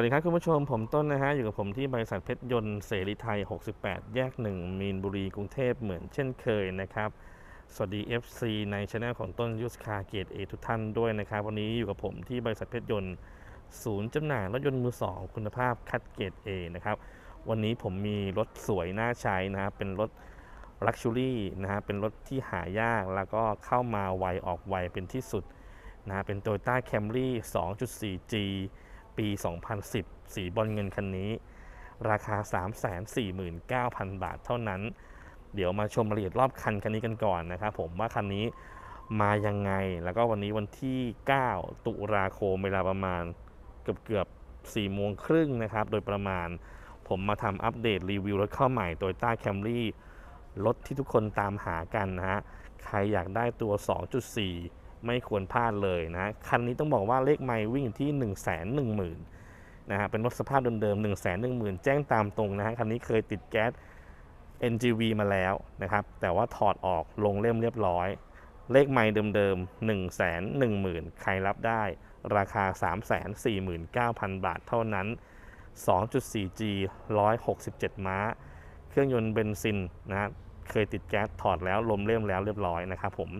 วัสดีครับคุณผู้ชมผมต้นนะฮะอยู่กับผมที่บริษัทเพชรยนต์เสรีไทย 68 แยก 1 มีนบุรีกรุงเทพเหมือนเช่นเคยนะครับ สวัสดี FC ในช anel ของต้นยุสคาเกตเอทุกท่านด้วยนะครับ วันนี้อยู่กับผมที่บริษัทเพชรยนต์ศูนย์จำหน่ายรถยนต์มือสองคุณภาพคัดเกรด A นะครับ วันนี้ผมมีรถสวยน่าใช้นะเป็นรถ Luxury นะฮะเป็นรถที่หายากแล้วก็เข้ามาไวออกไวเป็นที่สุดนะฮะเป็น Toyota Camry 2.4G ปี 2010 สีบอลเงินคันนี้ ราคา 349,000 บาทเท่านั้น เดี๋ยวมาชมรายละเอียดรอบคันคันนี้กันก่อนนะครับผมว่าคันนี้มายังไง แล้วก็วันนี้วันที่ 9 ตุลาคมเวลาประมาณเกือบเกือบ4โมงครึ่งนะครับ โดยประมาณผมมาทำอัปเดตรีวิวรถเข้าใหม่ Toyota Camry รถที่ทุกคนตามหากันนะฮะ ใครอยากได้ตัว 2.4 ไม่ควรพลาดเลยนะ คันนี้ต้องบอกว่าเลขไมล์วิ่งอยู่ที่ 1 1 0 0 0 0นะฮะ เป็นรถสภาพเดิมๆ 1 1 0 0 0 0 แจ้งตามตรงนะฮะ คันนี้เคยติดแก๊ส NGV มาแล้วนะครับ แต่ว่าถอดออกลงเล่มเรียบร้อย เลขไมล์เดิมๆ 1 1 0 0 0 0 ใครรับได้ ราคา 349,000 บาทเท่านั้น 2.4G 167 ม้า เครื่องยนต์เบนซินนะฮะเคยติดแก๊สถอดแล้วลมเล่มแล้วเรียบร้อยนะครับผม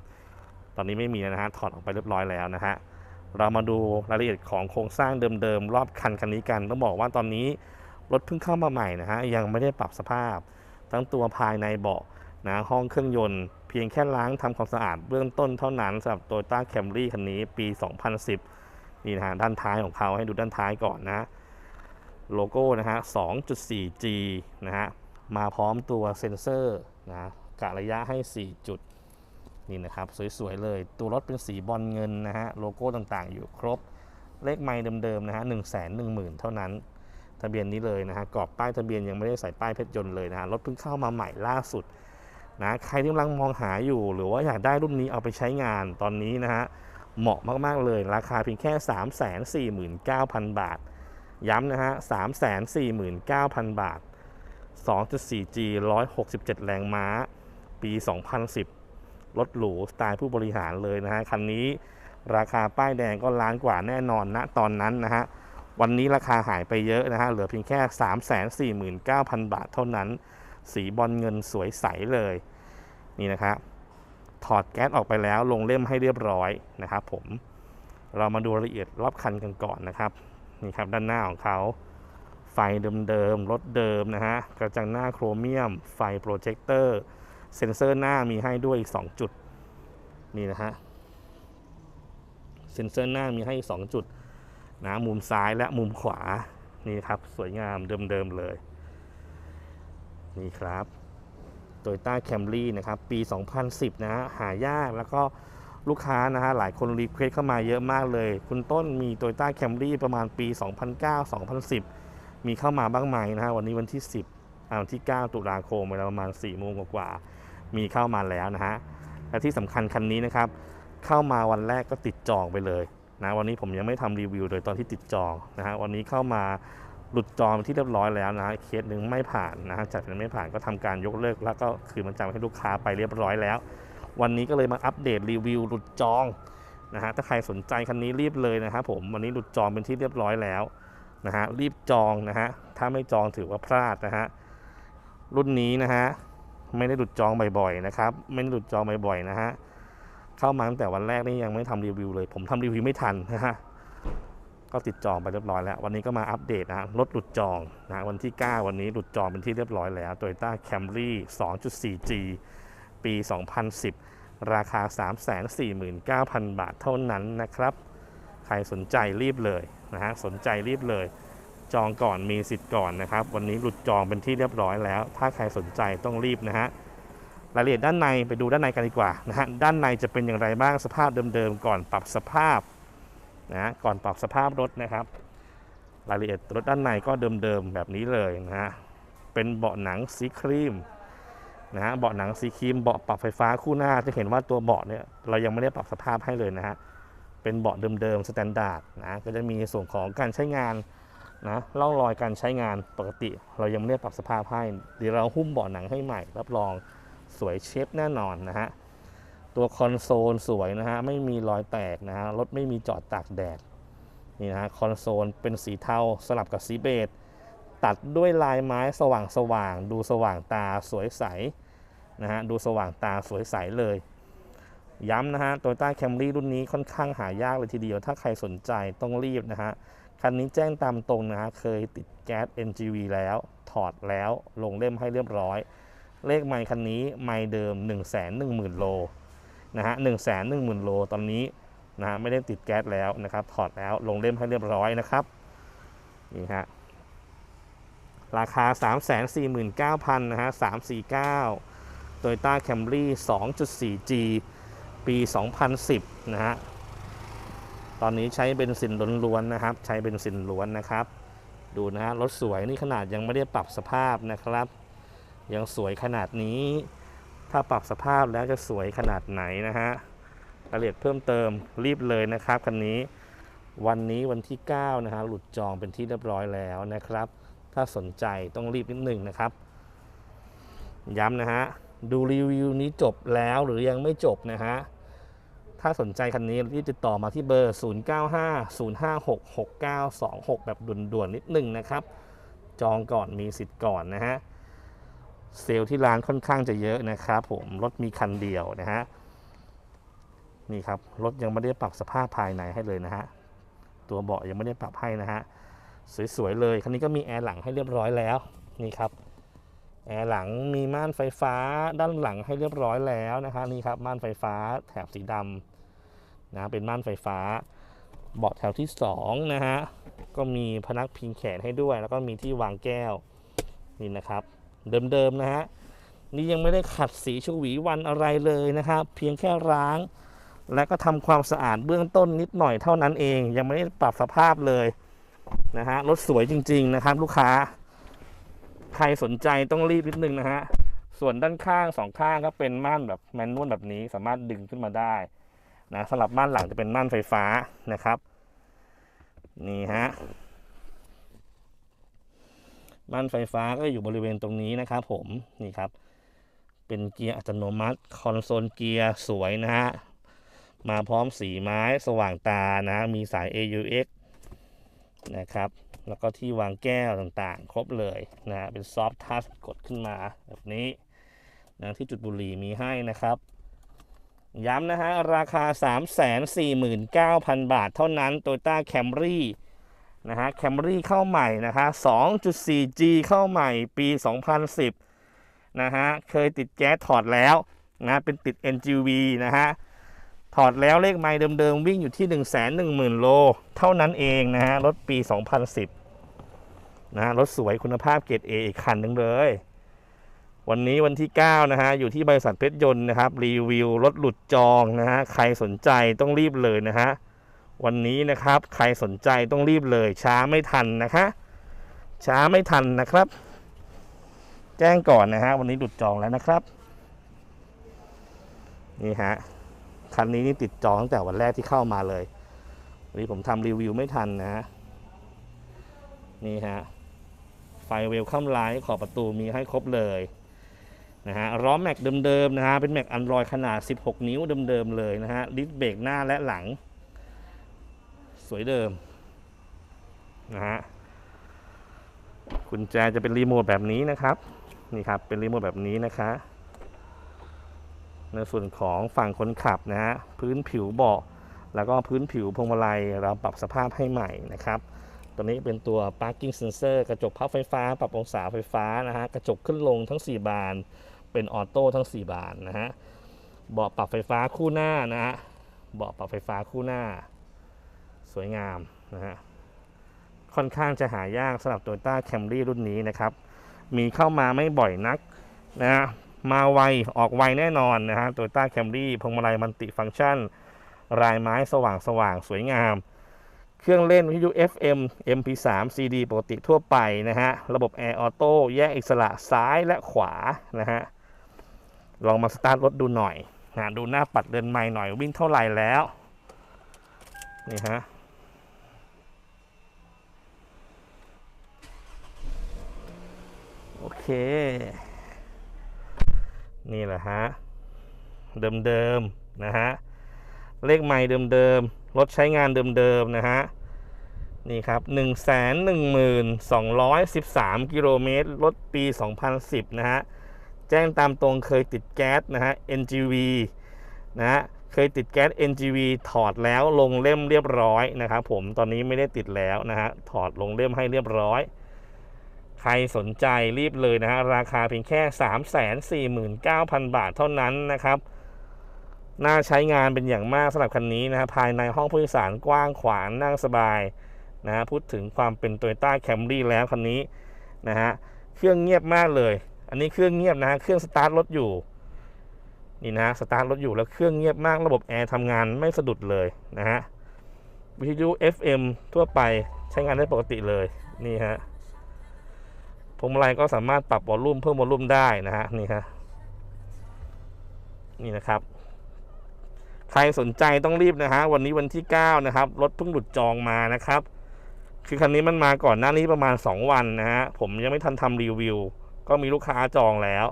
ตอนนี้ไม่มีนะฮะถอดออกไปเรียบร้อยแล้วนะฮะเรามาดูรายละเอียดของโครงสร้างเดิมๆรอบคันคันนี้กันต้องบอกว่าตอนนี้รถเพิ่งเข้ามาใหม่นะฮะยังไม่ได้ปรับสภาพ ทั้งตัวภายในเบาะนะห้องเครื่องยนต์เพียงแค่ล้างทำความสะอาดเบื้องต้นเท่านั้นสำหรับ Toyota Camry คันนี้ปี 2010 นี่นะฮะด้านท้ายของเขาให้ดูด้านท้ายก่อนนะโลโก้นะฮะ 2.4G นะฮะมาพร้อมตัวเซ็นเซอร์นะกะระยะให้ 4 จุด นี่นะครับสวยๆเลย ตัวรถเป็นสีบอลเงินนะฮะโลโก้ต่างๆ อยู่ครบเลขไมล์เดิมๆนะฮะ1 1 0 0 0 0เท่านั้น ทะเบียนนี้เลยนะฮะกรอบป้ายทะเบียนยังไม่ได้ใส่ป้ายเพชรยนต์เลยนะฮะรถเพิ่งเข้ามาใหม่ล่าสุดนะใครที่กำลังมองหาอยู่ หรือว่าอยากได้รุ่นนี้เอาไปใช้งานตอนนี้นะฮะเหมาะมากๆเลย ราคาเพียงแค่ 349,000 บาท ย้ำนะฮะ 349,000 บาท 2.4G 167 แรงม้า ปี 2010 รถหรูสไตล์ผู้บริหารเลยนะฮะคันนี้ราคาป้ายแดงก็ล้านกว่าแน่นอนนะตอนนั้นนะฮะวันนี้ราคาหายไปเยอะนะฮะเหลือเพียงแค่ 349,000 บาทเท่านั้น สีบอลเงินสวยใสเลยนี่นะครับถอดแก๊สออกไปแล้วลงเล่มให้เรียบร้อยนะครับผมเรามาดูรายละเอียดรอบคันกันก่อนนะครับนี่ครับด้านหน้าของเขาไฟเดิมๆรถเดิมนะฮะกระจังหน้าโครเมียม ไฟโปรเจคเตอร์ เซ็นเซอร์หน้ามีให้ด้วยอีก 2 จุด นี่นะฮะ เซ็นเซอร์หน้ามีให้อีก 2 จุดนะมุมซ้ายและมุมขวา นี่ครับสวยงามเดิมๆเลย นี่ครับ Toyota Camry นะครับ ปี 2010 นะฮะ หายากแล้วก็ลูกค้านะฮะ หลายคนรีเควสเข้ามาเยอะมากเลย คุณต้นมี Toyota Camry ประมาณปี 2009-2010 มีเข้ามาบ้างไหมนะฮะ วันนี้วันที่ 10อ่าวันที่ 9 ตุลาคมเวลาประมาณ4โมงกว่าๆ มีเข้ามาแล้วนะฮะและที่สำคัญคันนี้นะครับเข้ามาวันแรกก็ติดจองไปเลยนะวันนี้ผมยังไม่ทำรีวิวโดยตอนที่ติดจองนะฮะวันนี้เข้ามาหลุดจองเป็นที่เรียบร้อยแล้วนะเคสหนึ่งไม่ผ่านนะฮะจัดเป็นไม่ผ่านก็ทำการยกเลิก แล้วก็คืนมันจำให้ลูกค้าไปเรียบร้อยแล้ว วันนี้ก็เลยมาอัปเดตรีวิวหลุดจองนะฮะถ้าใครสนใจคันนี้รีบเลยนะครับผมวันนี้หลุดจองเป็นที่เรียบร้อยแล้วนะฮะรีบจองนะฮะถ้าไม่จองถือว่าพลาดนะฮะรุ่นนี้นะฮะ ไม่ได้หลุดจองบ่อยๆนะครับ ไม่ได้หลุดจองบ่อยๆนะฮะ เข้ามาตั้งแต่วันแรกนี่ยังไม่ทำรีวิวเลย ผมทำรีวิวไม่ทันนะฮะ ก็ติดจองไปเรียบร้อยแล้ว วันนี้ก็มาอัปเดตนะฮะรถหลุดจองนะวันที่ 9 วันนี้หลุดจองเป็นที่เรียบร้อยแล้ว Toyota Camry 2.4G ปี 2010 ราคา 349,000 บาทเท่านั้นนะครับ ใครสนใจรีบเลยนะฮะ สนใจรีบเลย จองก่อนมีสิทธิ์ก่อนนะครับ วันนี้หลุดจองเป็นที่เรียบร้อยแล้ว ถ้าใครสนใจต้องรีบนะฮะรายละเอียดด้านในไปดูด้านในกันดีกว่านะฮะด้านในจะเป็นอย่างไรบ้างสภาพเดิมๆก่อนปรับสภาพนะฮะก่อนปรับสภาพรถนะครับ รายละเอียดรถด้านในก็เดิมๆแบบนี้เลยนะฮะเป็นเบาะหนังสีครีมนะฮะเบาะหนังสีครีมเบาะปรับไฟฟ้าคู่หน้าจะเห็นว่าตัวเบาะเนี่ยเรายังไม่ได้ปรับสภาพให้เลยนะฮะเป็นเบาะเดิมๆสแตนดาร์ดนะก็จะมีส่วนของการใช้งาน นะร่องรอยการใช้งานปกติ เรายังไม่ได้ปรับสภาพให้เดี๋ยวเราหุ้มเบาะหนังให้ใหม่ รับรองสวยเชฟแน่นอนนะฮะตัวคอนโซลสวยนะฮะไม่มีรอยแตกนะฮะรถไม่มีจอดตากแดดนี่นะฮะคอนโซลเป็นสีเทาสลับกับสีเบจตัดด้วยลายไม้สว่างสว่าง ดูสว่างตาสวยใสนะฮะดูสว่างตาสวยใสเลย ย้ำนะฮะโตโยต้าแคมรี่รุ่นนี้ค่อนข้างหายากเลยทีเดียว ถ้าใครสนใจต้องรีบนะฮะ คันนี้แจ้งตามตรงนะฮะเคยติดแก๊ส NGV แล้ว ถอดแล้วลงเล่มให้เรียบร้อย เลขไมค์คันนี้ไมค์เดิม 1 1 0 0 0 0 โลนะฮะ1 1 0 0 0 0โลตอนนี้นะฮะไม่ได้ติดแก๊สแล้วนะครับ ถอดแล้วลงเล่มให้เรียบร้อยนะครับนี่ฮะราคา 349,000นะฮะ349 Toyota Camry 2.4G ปี 2010 นะฮะ ตอนนี้ใช้เบนซินล้วนๆนะครับ ใช้เบนซินล้วนนะครับ ดูนะฮะรถสวยนี่ขนาดยังไม่ได้ปรับสภาพนะครับ ยังสวยขนาดนี้ ถ้าปรับสภาพแล้วจะสวยขนาดไหนนะฮะรายละเอียดเพิ่มเติมรีบเลยนะครับคันนี้ วันนี้วันที่ 9 นะฮะหลุดจองเป็นที่เรียบร้อยแล้วนะครับ ถ้าสนใจต้องรีบนิดหนึ่งนะครับ ย้ำนะฮะดูรีวิวนี้จบแล้วหรือยังไม่จบนะฮะ ถ้าสนใจคันนี้รีบติดต่อมาที่เบอร์ 0950566926 แบบด่วนๆนิดหนึ่งนะครับ จองก่อนมีสิทธิ์ก่อนนะฮะ เซลล์ที่ร้านค่อนข้างจะเยอะนะครับผม รถมีคันเดียวนะฮะ นี่ครับ รถยังไม่ได้ปรับสภาพภายในให้เลยนะฮะ ตัวเบาะยังไม่ได้ปรับให้นะฮะ สวยๆเลย คันนี้ก็มีแอร์หลังให้เรียบร้อยแล้ว นี่ครับ แอร์หลังมีม่านไฟฟ้าด้านหลังให้เรียบร้อยแล้วนะคะนี่ครับม่านไฟฟ้าแถบสีดำนะเป็นม่านไฟฟ้า เบาะแถวที่2นะฮะก็มีพนักพิงแขนให้ด้วย แล้วก็มีที่วางแก้วนี่นะครับ เดิมๆนะฮะนี่ยังไม่ได้ขัดสีชวีวันอะไรเลยนะครับ เพียงแค่ล้าง และก็ทำความสะอาดเบื้องต้นนิดหน่อยเท่านั้นเอง ยังไม่ได้ปรับสภาพเลยนะฮะรถสวยจริง ๆ นะครับ ลูกค้า ใครสนใจต้องรีบนิดนึงนะฮะ ส่วนด้านข้างสองข้างก็เป็นม่านแบบแมนนวลแบบนี้สามารถดึงขึ้นมาได้นะสำหรับม่านหลังจะเป็นม่านไฟฟ้านะครับ นี่ฮะม่านไฟฟ้าก็อยู่บริเวณตรงนี้นะครับ ผมนี่ครับ เป็นเกียร์อัตโนมัติคอนโซลเกียร์สวยนะฮะมาพร้อมสีไม้สว่างตานะ มีสาย AUX นะครับ แล้วก็ที่วางแก้วต่างๆ ครบเลยนะเป็นซอฟท์ทัชกดขึ้นมาแบบนี้นะที่จุดบุหรี่มีให้นะครับ ย้ำนะฮะ ราคา 349,000 บาทเท่านั้น Toyota Camry นะฮะ Camry เข้าใหม่นะฮะ 2.4G เข้าใหม่ปี 2010 นะฮะ เคยติดแก๊สถอดแล้วนะ เป็นติด NGV นะฮะ ถอดแล้วเลขไมล์เดิมๆ วิ่งอยู่ที่ 1 1 0 0 0 0 โล เท่านั้นเองนะฮะ รถปี 2010นะฮะรถสวยคุณภาพเกรด A อีกคันหนึ่งเลย วันนี้วันที่ 9 นะฮะ อยู่ที่บริษัทเพชรยนต์นะครับ รีวิวรถหลุดจองนะฮะ ใครสนใจต้องรีบเลยนะฮะ วันนี้นะครับ ใครสนใจต้องรีบเลย ช้าไม่ทันนะคะ ช้าไม่ทันนะครับ แจ้งก่อนนะฮะ วันนี้หลุดจองแล้วนะครับ นี่ฮะ คันนี้นี่ติดจองตั้งแต่วันแรกที่เข้ามาเลยวันนี้ผมทำรีวิวไม่ทันนะฮะนี่ฮะไฟเวลคัมไลท์ขอบประตูมีให้ครบเลยนะฮะล้อแม็กเดิมๆนะฮะเป็นแม็กอันรอยขนาด 16 นิ้วเดิมๆเลยนะฮะดิสเบรกหน้าและหลัง สวยเดิมนะฮะกุญแจจะเป็นรีโมทแบบนี้นะครับ นี่ครับ เป็นรีโมทแบบนี้นะคะ ในส่วนของฝั่งคนขับนะฮะพื้นผิวเบาะแล้วก็พื้นผิวพวงมาลัยเราปรับสภาพให้ใหม่นะครับตัวนี้เป็นตัว parking sensor กระจกพับไฟฟ้า ปรับองศาไฟฟ้านะฮะกระจกขึ้นลงทั้ง 4 บาน เป็นออโต้ทั้ง 4 บานนะฮะเบาะปรับไฟฟ้าคู่หน้านะฮะเบาะปรับไฟฟ้าคู่หน้า สวยงามนะฮะค่อนข้างจะหายากสำหรับ Toyota Camry รุ่นนี้นะครับ มีเข้ามาไม่บ่อยนักนะฮะ มาไว ออกไวแน่นอนนะฮะ Toyota Camry พวงมาลัยมันติฟังก์ชัน รายไม้สว่างสว่างสวยงาม เครื่องเล่นวิทยุ FM MP3 CD ปกติทั่วไปนะฮะ ระบบ Air Auto แยกอิสระซ้ายและขวานะฮะ ลองมาสตาร์ทรถดูหน่อยนะดูหน้าปัดเดินไม่หน่อยวิ่งเท่าไหร่แล้ว นี่ฮะโอเค นี่แหละฮะ เดิมๆนะฮะ เลขใหม่เดิมๆรถใช้งานเดิมๆนะฮะ นี่ครับ 1 1 2 1 3 กิโลเมตรรถปี 2010 นะฮะ แจ้งตามตรงเคยติดแก๊สนะฮะ NGV นะฮะเคยติดแก๊ส NGV ถอดแล้วลงเล่มเรียบร้อยนะครับผม ตอนนี้ไม่ได้ติดแล้วนะฮะ ถอดลงเล่มให้เรียบร้อย ใครสนใจรีบเลยนะฮะราคาเพียงแค่ 349,000 บาทเท่านั้นนะครับน่าใช้งานเป็นอย่างมากสำหรับคันนี้นะฮะภายในห้องผู้โดยสารกว้างขวางนั่งสบายนะฮะพูดถึงความเป็น Toyota Camry แล้วคันนี้นะฮะเครื่องเงียบมากเลย อันนี้เครื่องเงียบนะฮะเครื่องสตาร์ทรถอยู่นี่นะสตาร์ทรถอยู่แล้วเครื่องเงียบมากระบบแอร์ทำงานไม่สะดุดเลยนะฮะวิทยุ FM ทั่วไปใช้งานได้ปกติเลยนี่ฮะ พวงมาลัยก็สามารถปรับวอลลุ่มเพิ่มวอลลุ่มได้นะฮะนี่ฮะนี่นะครับ ใครสนใจต้องรีบนะฮะวันนี้วันที่ 9 นะครับรถเพิ่งหลุดจองมานะครับ คือคันนี้มันมาก่อนหน้านี้ประมาณ 2 วันนะฮะผมยังไม่ทันทำรีวิว ก็มีลูกค้าจองแล้ว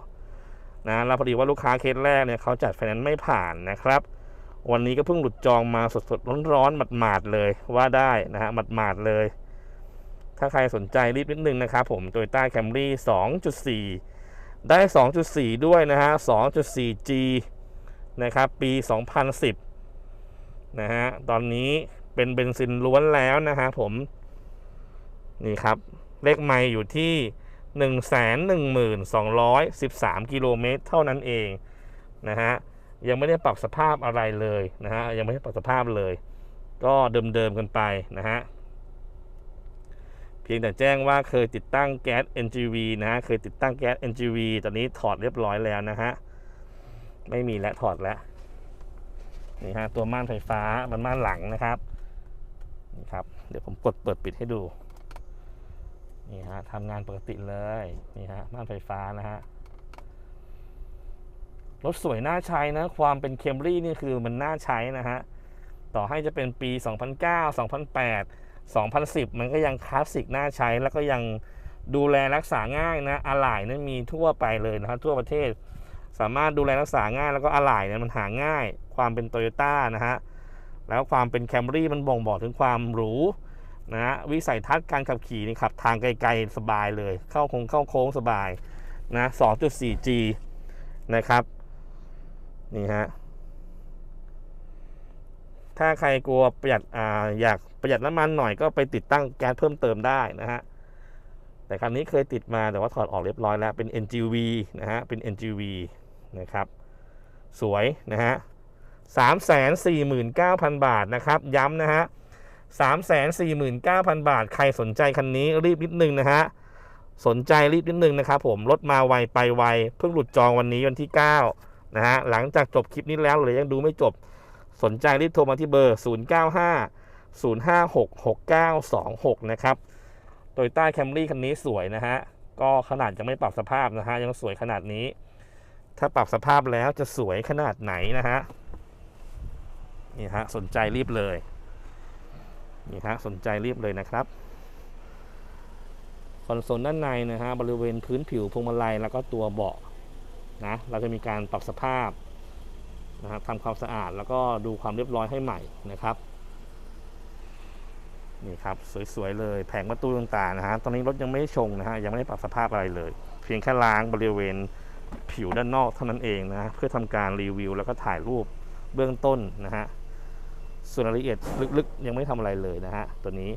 นะแล้วพอดีว่าลูกค้าเคสแรกเนี่ยเขาจัดไฟแนนซ์ไม่ผ่านนะครับ วันนี้ก็เพิ่งหลุดจองมาสดๆร้อนๆหมาดๆเลยว่าได้นะฮะหมาดๆเลย ถ้าใครสนใจรีบนิดนึงนะครับผม Toyota Camry 2.4 ได้ 2.4 ด้วยนะฮะ 2.4G นะครับ ปี 2010 นะฮะ ตอนนี้เป็นเบนซินล้วนแล้วนะฮะผม นี่ครับ เลขไม่อยู่ที่112,13 กิโลเมตรเท่านั้นเองนะฮะ ยังไม่ได้ปรับสภาพอะไรเลยนะฮะ ยังไม่ได้ปรับสภาพเลย ก็เดิมๆกันไปนะฮะ เพียงแต่แจ้งว่าเคยติดตั้งแก๊ส NGV นะเคยติดตั้งแก๊ส NGV ตอนนี้ถอดเรียบร้อยแล้วนะฮะ ไม่มีแล้วถอดแล้ว นี่ฮะ ตัวม่านไฟฟ้ามันม่านหลังนะครับนี่ครับ เดี๋ยวผมกดเปิดปิดให้ดู นี่ฮะทำงานปกติเลย นี่ฮะ ม่านไฟฟ้านะฮะ รถสวยน่าใช้นะ ความเป็นเคมรี่นี่คือมันน่าใช้นะฮะ ต่อให้จะเป็นปี 2009 2008 2010 มันก็ยังคลาสสิกน่าใช้แล้วก็ยังดูแลรักษาง่ายนะอะไหล่นั้นมีทั่วไปเลยนะครับทั่วประเทศ สามารถดูแลรักษาง่ายแล้วก็อะไหล่เนี่ยมันหาง่าย ความเป็นโตโยต้านะฮะแล้วความเป็นแคมรี่มันบ่งบอกถึงความหรูนะฮะวิสัยทัศน์การขับขี่นี่ขับทางไกลๆสบายเลย เข้าโค้งเข้าโค้งสบายนะ 2.4G นะครับ นี่ฮะ ถ้าใครกลัวประหยัดออยากประหยัดน้ำมันหน่อยก็ไปติดตั้งแก๊สเพิ่มเติมได้นะฮะ แต่คันนี้เคยติดมาแต่ว่าถอดออกเรียบร้อยแล้วเป็น NGV นะฮะ เป็น NGV นะครับ สวยนะฮะ349,000บาทนะครับ ย้ำนะฮะ349,000บาท ใครสนใจคันนี้รีบนิดนึงนะฮะ สนใจรีบนิดนึงนะครับผม รถมาไวไปไว เพิ่งหลุดจองวันนี้วันที่9นะฮะ หลังจากจบคลิปนี้แล้วหรือยังดูไม่จบ สนใจรีบโทรมาที่เบอร์ 095 056 6926 นะครับโตโยต้าแคมรี่คันนี้สวยนะฮะ ก็ขนาดยังไม่ปรับสภาพนะฮะ ยังสวยขนาดนี้ ถ้าปรับสภาพแล้วจะสวยขนาดไหนนะฮะ นี่ฮะ สนใจรีบเลย นี่ฮะ สนใจรีบเลยนะครับ คอนโซลด้านในนะฮะ บริเวณพื้นผิวพวงมาลัยแล้วก็ตัวเบาะนะ เราจะมีการปรับสภาพ นะครับทำความสะอาดแล้วก็ดูความเรียบร้อยให้ใหม่นะครับนี่ครับสวยๆเลยแผงประตูต่างๆนะฮะตอนนี้รถยังไม่ได้ชงนะฮะยังไม่ได้ปรับสภาพอะไรเลย เพียงแค่ล้างบริเวณผิวด้านนอกเท่านั้นเองนะเพื่อทำการรีวิว แล้วก็ถ่ายรูปเบื้องต้นนะฮะส่วนรายละเอียดลึกๆ ยังไม่ทำอะไรเลยนะฮะตัวนี้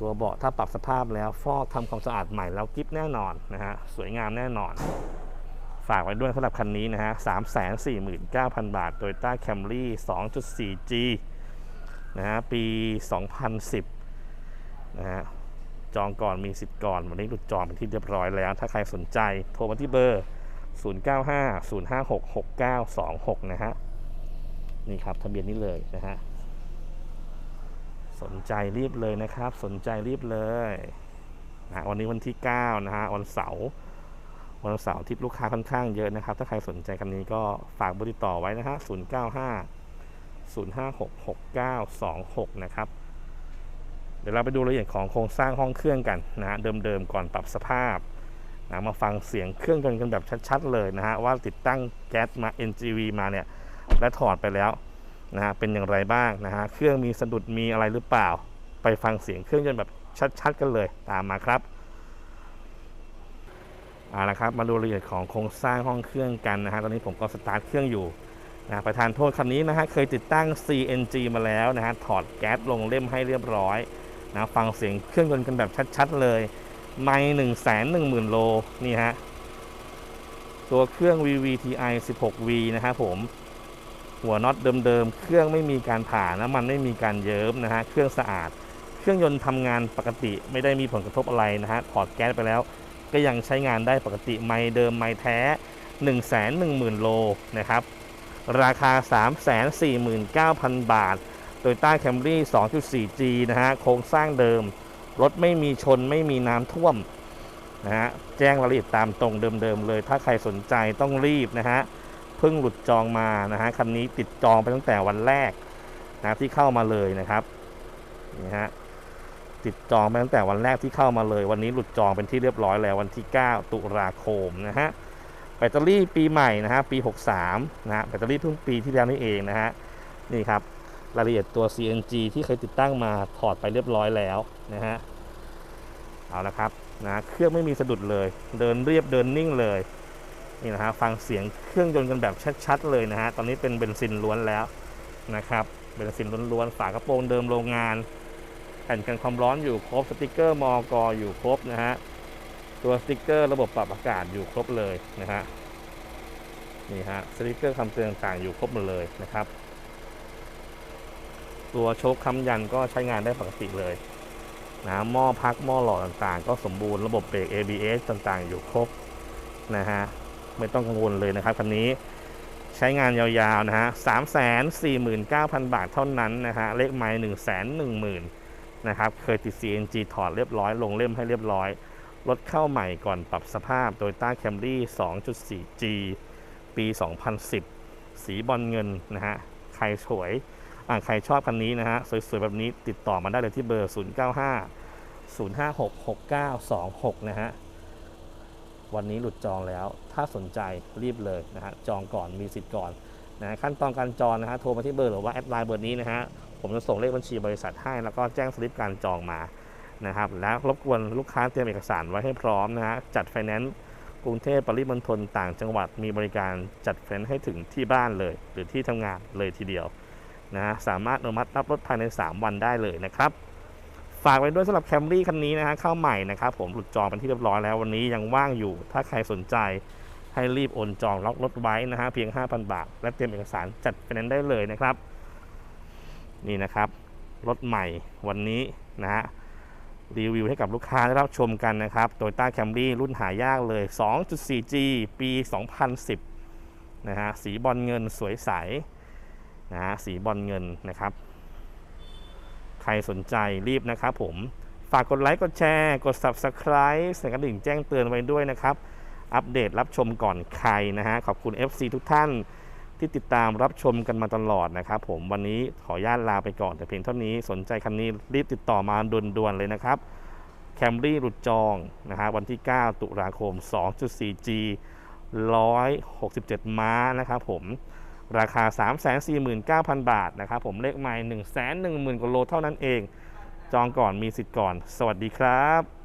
ตัวเบาะถ้าปรับสภาพแล้วฟอกทำความสะอาดใหม่แล้วกิฟแน่นอนนะฮะสวยงามแน่นอน ฝากไว้ด้วยสำหรับคันนี้นะฮะ349,000บาท Toyota Camry 2.4G นะฮะปี2010นะฮะจองก่อนมีสิทธิ์ก่อน วันนี้หลุดจองเป็นที่เรียบร้อยแล้ว ถ้าใครสนใจโทรมาที่เบอร์ 0950566926 นะฮะ นี่ครับทะเบียนนี้เลยนะฮะ สนใจรีบเลยนะครับ สนใจรีบเลยนะวันนี้วันที่ 9 นะฮะวันเสาร์ วันเสาร์ที่ลูกค้าค่อนข้างเยอะนะครับ ถ้าใครสนใจคันนี้ก็ฝากเบอร์ติดต่อไว้นะฮะ095 056 6926 นะครับ เดี๋ยวเราไปดูรายละเอียดของโครงสร้างห้องเครื่องกันนะฮะเดิมๆก่อนปรับสภาพนะมาฟังเสียงเครื่องกันกันแบบชัดๆเลยนะฮะว่าติดตั้งแก๊สมา NGV มาเนี่ยและถอดไปแล้วนะฮะเป็นอย่างไรบ้างนะฮะเครื่องมีสะดุดมีอะไรหรือเปล่า ไปฟังเสียงเครื่องยนต์แบบชัดๆกันเลยตามมาครับ เอาละครับมาดูรายละเอียดของโครงสร้างห้องเครื่องกันนะฮะตอนนี้ผมก็สตาร์ทเครื่องอยู่นะประธานโทษคันนี้นะฮะเคยติดตั้ง CNG มาแล้วนะฮะถอดแก๊สลงเล่มให้เรียบร้อยนะฟังเสียงเครื่องยนต์กันแบบชัดๆเลย ไม่หนึ่งแสนหนึ่งหมื่นโลนี่ฮะตัวเครื่อง VVTi 16V นะครับผมหัวน็อตเดิมๆ เครื่องไม่มีการผ่าน้ำมันไม่มีการเยิ้มนะฮะเครื่องสะอาด เครื่องยนต์ทำงานปกติไม่ได้มีผลกระทบอะไรนะฮะถอดแก๊สไปแล้ว ก็ยังใช้งานได้ปกติไม่เดิมไม่แท้ 110,000 โลนะครับ ราคา 349,000 บาท Toyota Camry 2.4G นะฮะ โครงสร้างเดิม รถไม่มีชนไม่มีน้ำท่วมนะฮะ แจ้งรายละเอียดตามตรงเดิมๆเลย ถ้าใครสนใจต้องรีบนะฮะ เพิ่งหลุดจองมานะฮะคันนี้ติดจองไปตั้งแต่วันแรกนะที่เข้ามาเลยนะครับ นี่ฮะ ติดจองไปตั้งแต่วันแรกที่เข้ามาเลย วันนี้หลุดจองเป็นที่เรียบร้อยแล้ววันที่ 9 ตุลาคมนะฮะแบตเตอรี่ปีใหม่นะฮะปี 63นะฮะแบตเตอรี่เพิ่งปีที่แล้วนี่เองนะฮะนี่ครับรายละเอียดตัว CNG ที่เคยติดตั้งมาถอดไปเรียบร้อยแล้วนะฮะเอาละครับนะเครื่องไม่มีสะดุดเลย เดินเรียบเดินนิ่งเลยนี่นะฮะฟังเสียงเครื่องยนต์กันแบบชัดๆเลยนะฮะตอนนี้เป็นเบนซินล้วนแล้วนะครับเบนซินล้วนๆฝากระโปรงเดิมโรงงาน ผ่นกันความร้อนอยู่ครบสติกเกอร์มอกออยู่ครบนะฮะตัวสติกเกอร์ระบบปรับอากาศอยู่ครบเลยนะฮะนี่ฮะสติกเกอร์คำเตือนต่างอยู่ครบหมดเลยนะครับ ตัวโชคคำยันก็ใช้งานได้ปกติเลยนะหม้อพักหม้อหล่อต่างๆ ก็สมบูรณ์ระบบเบรก ABS ต่างๆ อยู่ครบนะฮะไม่ต้องกังวลเลยนะครับคันนี้ใช้งานยาวๆนะฮะสามแสนสี่หมื่นเก้าพันบาทเท่านั้นนะฮะเลขไม้หนึ่งแสนหนึ่งหมื่น นะครับเคยติด CNG ถอดเรียบร้อยลงเล่มให้เรียบร้อย รถเข้าใหม่ก่อนปรับสภาพ Toyota Camry 2.4G ปี 2010 สีบอลเงินนะฮะใครสวยอ่าใครชอบคันนี้นะฮะ สวยๆ แบบนี้ติดต่อมาได้เลยที่เบอร์ 095 056 6926 นะฮะ วันนี้หลุดจองแล้ว ถ้าสนใจรีบเลยนะฮะ จองก่อนมีสิทธิ์ก่อนนะขั้นตอนการจองนะฮะ โทรมาที่เบอร์หรือว่าแอดไลน์เบอร์นี้นะฮะ ผมจะส่งเลขบัญชีบริษัทให้ แล้วก็แจ้งสลิปการจองมานะครับ และรบกวนลูกค้าเตรียมเอกสารไว้ให้พร้อมนะฮะจัดไฟแนนซ์กรุงเทพปริมณฑลต่างจังหวัดมีบริการจัดไฟแนนซ์ให้ถึงที่บ้านเลย หรือที่ทำงานเลยทีเดียวนะฮะสามารถอนุมัติรับรถภายใน 3 วันได้เลยนะครับฝากไว้ด้วยสำหรับแคมรี่คันนี้นะฮะเข้าใหม่นะครับผมหลุดจองเป็นที่เรียบร้อยแล้ววันนี้ยังว่างอยู่ ถ้าใครสนใจให้รีบโอนจองล็อกรถไว้นะฮะเพียง 5,000 บาท และเตรียมเอกสารจัดไฟแนนซ์ได้เลยนะครับ นี่นะครับ รถใหม่วันนี้นะฮะรีวิวให้กับลูกค้าได้รับชมกันนะครับ Toyota Camry รุ่นหายากเลย 2.4G ปี 2010 นะฮะ สีบอลเงินสวยใส นะฮะ สีบอลเงินนะครับ ใครสนใจรีบนะครับผม ฝากกดไลค์ กดแชร์ กด Subscribe สั่นกระดิ่งแจ้งเตือนไว้ด้วยนะครับ อัปเดตรับชมก่อนใครนะฮะ ขอบคุณ FC ทุกท่าน ที่ติดตามรับชมกันมาตลอดนะครับผมวันนี้ขออนุญาตลาไปก่อนแต่เพียงเท่านี้สนใจคันนี้รีบติดต่อมาด่วนๆเลยนะครับแคมรี่หลุดจองนะฮะวันที่ 9 ตุลาคม 2.4G 167 ม้านะครับผมราคา 349,000 บาทนะครับผมเลขไมล์110,000กว่าโลเท่านั้นเอง จองก่อนมีสิทธิ์ก่อน สวัสดีครับ